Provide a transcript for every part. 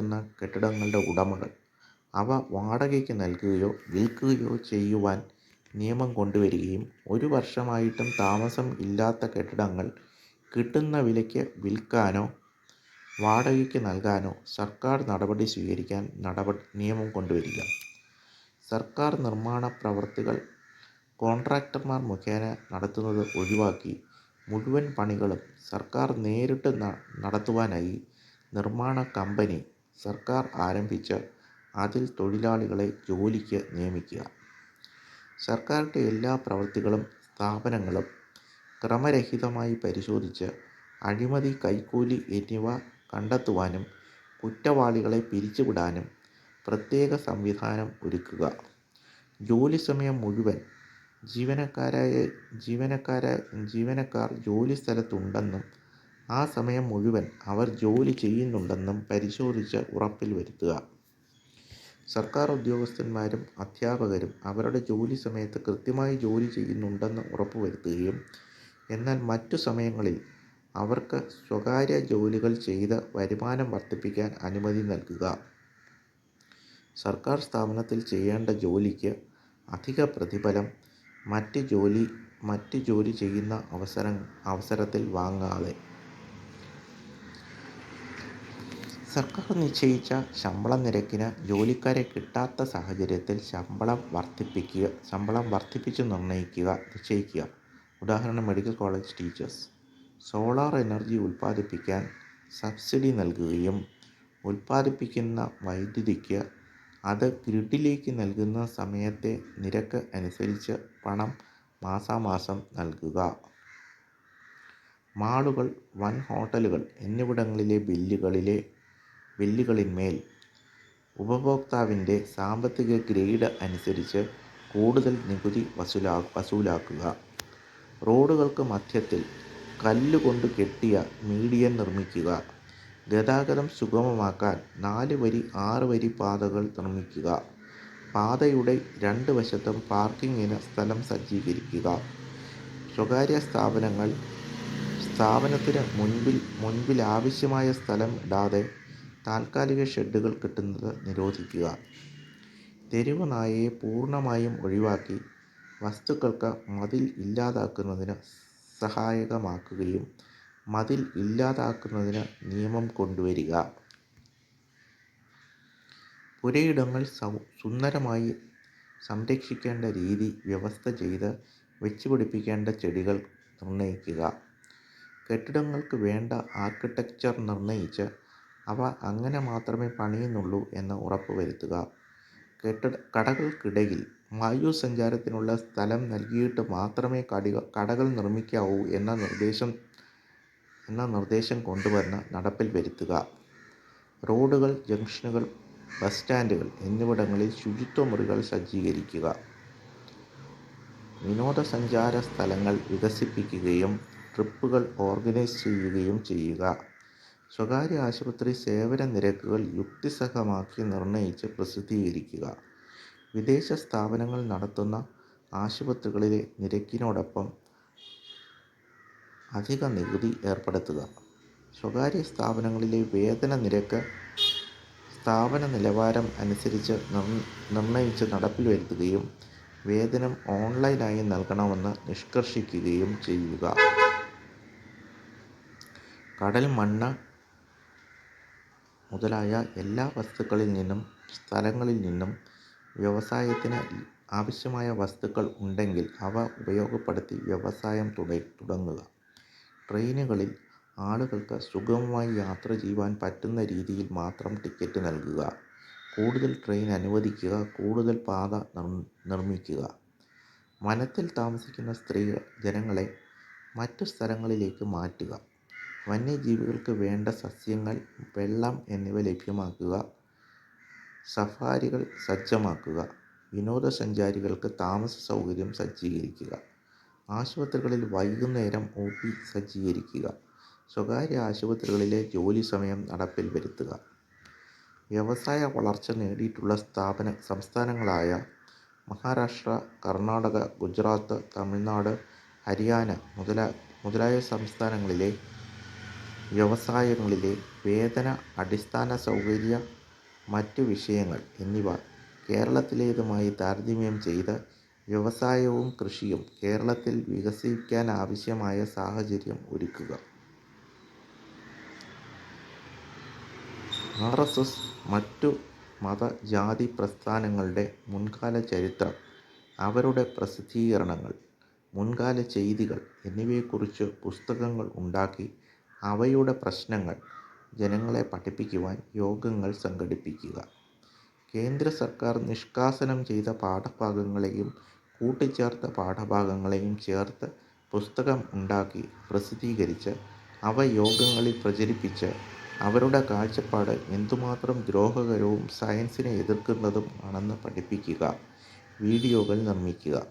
കിടക്കുന്ന കെട്ടിടങ്ങളുടെ ഉടമകൾ അവ വാടകയ്ക്ക് നൽകുകയോ വിൽക്കുകയോ ചെയ്യുവാൻ നിയമം കൊണ്ടുവരികയും ഒരു വർഷമായിട്ടും താമസം ഇല്ലാത്ത കെട്ടിടങ്ങൾ കിട്ടുന്ന വിലയ്ക്ക് വിൽക്കാനോ വാടകയ്ക്ക് നൽകാനോ സർക്കാർ നടപടി സ്വീകരിക്കാൻ നടപ നിയമം കൊണ്ടുവരിക സർക്കാർ നിർമ്മാണ പ്രവർത്തികൾ കോൺട്രാക്ടർമാർ മുഖേന നടത്തുന്നത് ഒഴിവാക്കി മുഴുവൻ പണികളും സർക്കാർ നേരിട്ട് നടത്തുവാനായി നിർമ്മാണ കമ്പനി സർക്കാർ ആരംഭിച്ച് അതിൽ തൊഴിലാളികളെ ജോലിക്ക് നിയമിക്കുക. സർക്കാരിന്റെ എല്ലാ പ്രവൃത്തികളും സ്ഥാപനങ്ങളും ക്രമരഹിതമായി പരിശോധിച്ച് അഴിമതി കൈക്കൂലി എന്നിവ കണ്ടെത്തുവാനും കുറ്റവാളികളെ പിരിച്ചുവിടാനും പ്രത്യേക സംവിധാനം ഒരുക്കുക. ജോലി സമയം മുഴുവൻ ജീവനക്കാരായ ജീവനക്കാര ജീവനക്കാർ ജോലി സ്ഥലത്തുണ്ടെന്നും ആ സമയം മുഴുവൻ അവർ ജോലി ചെയ്യുന്നുണ്ടെന്നും പരിശോധിച്ച് ഉറപ്പിൽ വരുത്തുക. സർക്കാർ ഉദ്യോഗസ്ഥന്മാരും അധ്യാപകരും അവരുടെ ജോലി സമയത്ത് കൃത്യമായി ജോലി ചെയ്യുന്നുണ്ടെന്ന് ഉറപ്പുവരുത്തുകയും എന്നാൽ മറ്റു സമയങ്ങളിൽ അവർക്ക് സ്വകാര്യ ജോലികൾ ചെയ്ത് വരുമാനം വർദ്ധിപ്പിക്കാൻ അനുമതി നൽകുക. സർക്കാർ സ്ഥാപനത്തിൽ ചെയ്യേണ്ട ജോലിക്ക് അധിക പ്രതിഫലം മറ്റ് ജോലി മറ്റ് ജോലി ചെയ്യുന്ന അവസരം അവസരത്തിൽ വാങ്ങാതെ സർക്കാർ നിശ്ചയിച്ച ശമ്പള നിരക്കിന് ജോലിക്കാരെ കിട്ടാത്ത സാഹചര്യത്തിൽ ശമ്പളം വർദ്ധിപ്പിക്കുക ശമ്പളം വർദ്ധിപ്പിച്ച് നിർണയിക്കുക നിശ്ചയിക്കുക. ഉദാഹരണം medical college teachers. Solar energy ഉൽപ്പാദിപ്പിക്കാൻ സബ്സിഡി നൽകുകയും ഉൽപ്പാദിപ്പിക്കുന്ന വൈദ്യുതിക്ക് അത് ഗ്രിഡിലേക്ക് നൽകുന്ന സമയത്തെ നിരക്ക് അനുസരിച്ച് പണം മാസാമാസം നൽകുക. മാളുകൾ വൻ ഹോട്ടലുകൾ എന്നിവിടങ്ങളിലെ ബില്ലുകളിലെ ബില്ലുകളിന്മേൽ ഉപഭോക്താവിന്റെ സാമ്പത്തിക ഗ്രേഡ് അനുസരിച്ച് കൂടുതൽ നികുതി വസൂലാ വസൂലാക്കുക. റോഡുകൾക്ക് മധ്യത്തിൽ കല്ലുകൊണ്ട് കെട്ടിയ മീഡിയൻ നിർമ്മിക്കുക. ഗതാഗതം സുഗമമാക്കാൻ നാല് വരി ആറ് വരി പാതകൾ നിർമ്മിക്കുക. പാതയുടെ രണ്ട് വശത്തും പാർക്കിങ്ങിന് സ്ഥലം സജ്ജീകരിക്കുക. സ്വകാര്യ സ്ഥാപനങ്ങൾ സ്ഥാപനത്തിന് മുൻപിൽ മുൻപിൽ ആവശ്യമായ സ്ഥലം ഇടാതെ താൽക്കാലിക ഷെഡുകൾ കെട്ടുന്നത് നിരോധിക്കുക. തെരുവ് നായയെ പൂർണമായും ഒഴിവാക്കി വസ്തുക്കൾക്ക് മതിൽ ഇല്ലാതാക്കുന്നതിന് സഹായകമാക്കുകയും മതിൽ ഇല്ലാതാക്കുന്നതിന് നിയമം കൊണ്ടുവരിക. പുരയിടങ്ങൾ സുന്ദരമായി സംരക്ഷിക്കേണ്ട രീതി വ്യവസ്ഥ ചെയ്ത് വെച്ചുപിടിപ്പിക്കേണ്ട ചെടികൾ നിർണയിക്കുക കെട്ടിടങ്ങൾക്ക് വേണ്ട ആർക്കിടെക്ചർ നിർണയിച്ച് അവ അങ്ങനെ മാത്രമേ പണിയുന്നുള്ളൂ എന്ന് ഉറപ്പുവരുത്തുക കെട്ടിട കടകൾക്കിടയിൽ വായു സഞ്ചാരത്തിനുള്ള സ്ഥലം നൽകിയിട്ട് മാത്രമേ കടിക കടകൾ നിർമ്മിക്കാവൂ എന്ന നിർദ്ദേശം എന്ന നിർദ്ദേശം കൊണ്ടുവന്ന് നടപ്പിൽ വരുത്തുക. റോഡുകൾ ജംഗ്ഷനുകൾ ബസ് സ്റ്റാൻഡുകൾ എന്നിവിടങ്ങളിൽ ശുചിത്വ മുറികൾ സജ്ജീകരിക്കുക. വിനോദസഞ്ചാര സ്ഥലങ്ങൾ വികസിപ്പിക്കുകയും ട്രിപ്പുകൾ ഓർഗനൈസ് ചെയ്യുകയും ചെയ്യുക. സ്വകാര്യ ആശുപത്രി സേവന നിരക്കുകൾ യുക്തിസഹമാക്കി നിർണയിച്ച് പ്രസിദ്ധീകരിക്കുക. വിദേശ സ്ഥാപനങ്ങൾ നടത്തുന്ന ആശുപത്രികളിലെ നിരക്കിനോടൊപ്പം അധിക നികുതി ഏർപ്പെടുത്തുക. സ്വകാര്യ സ്ഥാപനങ്ങളിലെ വേതന നിരക്ക് സ്ഥാപന നിലവാരം അനുസരിച്ച് നിർണയിച്ച് നടപ്പിൽ വരുത്തുകയും വേതനം ഓൺലൈനായി നൽകണമെന്ന് നിഷ്കർഷിക്കുകയും ചെയ്യുക. കടൽ മണ്ണ് മുതലായ എല്ലാ വസ്തുക്കളിൽ നിന്നും സ്ഥലങ്ങളിൽ നിന്നും വ്യവസായത്തിന് ആവശ്യമായ വസ്തുക്കൾ ഉണ്ടെങ്കിൽ അവ ഉപയോഗപ്പെടുത്തി വ്യവസായം തുടങ്ങുക. ട്രെയിനുകളിൽ ആളുകൾക്ക് സുഗമമായി യാത്ര ചെയ്യുവാൻ പറ്റുന്ന രീതിയിൽ മാത്രം ടിക്കറ്റ് നൽകുക. കൂടുതൽ ട്രെയിൻ അനുവദിക്കുക കൂടുതൽ പാത നിർമ്മിക്കുക. വനത്തിൽ താമസിക്കുന്ന സ്ത്രീ ജനങ്ങളെ മറ്റു സ്ഥലങ്ങളിലേക്ക് മാറ്റുക. വന്യജീവികൾക്ക് വേണ്ട സസ്യങ്ങൾ വെള്ളം എന്നിവ ലഭ്യമാക്കുക. സഫാരികൾ സജ്ജമാക്കുക. വിനോദസഞ്ചാരികൾക്ക് താമസ സൗകര്യം സജ്ജീകരിക്കുക. ആശുപത്രികളിൽ വൈകുന്നേരം ഒ പി സജ്ജീകരിക്കുക. സ്വകാര്യ ആശുപത്രികളിലെ ജോലി സമയം നടപ്പിൽ വരുത്തുക. വ്യവസായ വളർച്ച നേടിയിട്ടുള്ള സ്ഥാപന സംസ്ഥാനങ്ങളായ മഹാരാഷ്ട്ര കർണാടക ഗുജറാത്ത് തമിഴ്നാട് ഹരിയാന മുതല മുതലായ സംസ്ഥാനങ്ങളിലെ വ്യവസായങ്ങളിലെ വേതന അടിസ്ഥാന സൗകര്യ മറ്റു വിഷയങ്ങൾ എന്നിവ കേരളത്തിലേതുമായി താരതമ്യം ചെയ്ത് വ്യവസായവും കൃഷിയും കേരളത്തിൽ വികസിക്കാനാവശ്യമായ സാഹചര്യം ഒരുക്കുക. ആർ എസ് എസ് മറ്റു മത ജാതി പ്രസ്ഥാനങ്ങളുടെ മുൻകാല ചരിത്രം അവരുടെ പ്രസിദ്ധീകരണങ്ങൾ മുൻകാല ചെയ്തികൾ എന്നിവയെക്കുറിച്ച് പുസ്തകങ്ങൾ ഉണ്ടാക്കി അവയുടെ പ്രശ്നങ്ങൾ ജനങ്ങളെ പഠിപ്പിക്കുവാൻ യോഗങ്ങൾ സംഘടിപ്പിക്കുക. കേന്ദ്ര സർക്കാർ നിഷ്കാസനം ചെയ്ത പാഠഭാഗങ്ങളെയും കൂട്ടിച്ചേർത്ത പാഠഭാഗങ്ങളെയും ചേർത്ത് പുസ്തകം ഉണ്ടാക്കി പ്രസിദ്ധീകരിച്ച് അവ യോഗങ്ങളിൽ പ്രചരിപ്പിച്ച് അവരുടെ കാഴ്ചപ്പാട് എന്തുമാത്രം ദ്രോഹകരവും സയൻസിനെ എതിർക്കുന്നതും ആണെന്ന് പഠിപ്പിക്കുക. വീഡിയോകൾ നിർമ്മിക്കുക.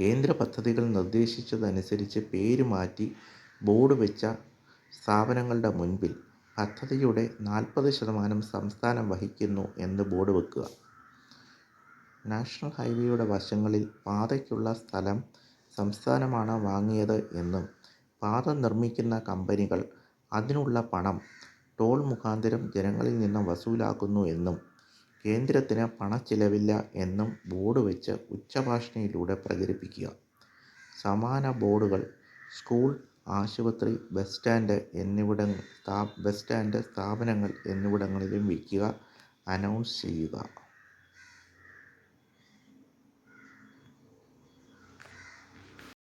കേന്ദ്ര പദ്ധതികൾ നിർദ്ദേശിച്ചതനുസരിച്ച് പേര് മാറ്റി ബോർഡ് വെച്ച സ്ഥാപനങ്ങളുടെ മുൻപിൽ പദ്ധതിയുടെ നാൽപ്പത് ശതമാനം സംസ്ഥാനം വഹിക്കുന്നു എന്ന് ബോർഡ് വെക്കുക. നാഷണൽ ഹൈവേയുടെ വശങ്ങളിൽ പാതയ്ക്കുള്ള സ്ഥലം സംസ്ഥാനമാണ് വാങ്ങിയത് എന്നും പാത നിർമ്മിക്കുന്ന കമ്പനികൾ അതിനുള്ള പണം ടോൾ മുഖാന്തരം ജനങ്ങളിൽ നിന്ന് വസൂലാക്കുന്നു എന്നും കേന്ദ്രത്തിന് പണച്ചിലവില്ല എന്നും ബോർഡ് വെച്ച് ഉച്ചഭാഷണിയിലൂടെ പ്രചരിപ്പിക്കുക. സമാന ബോർഡുകൾ സ്കൂൾ ആശുപത്രി ബസ് സ്റ്റാൻഡ് എന്നിവിട ബസ് സ്റ്റാൻഡ് സ്ഥാപനങ്ങൾ എന്നിവിടങ്ങളിലും വിൽക്കുക അനൗൺസ് ചെയ്യുക.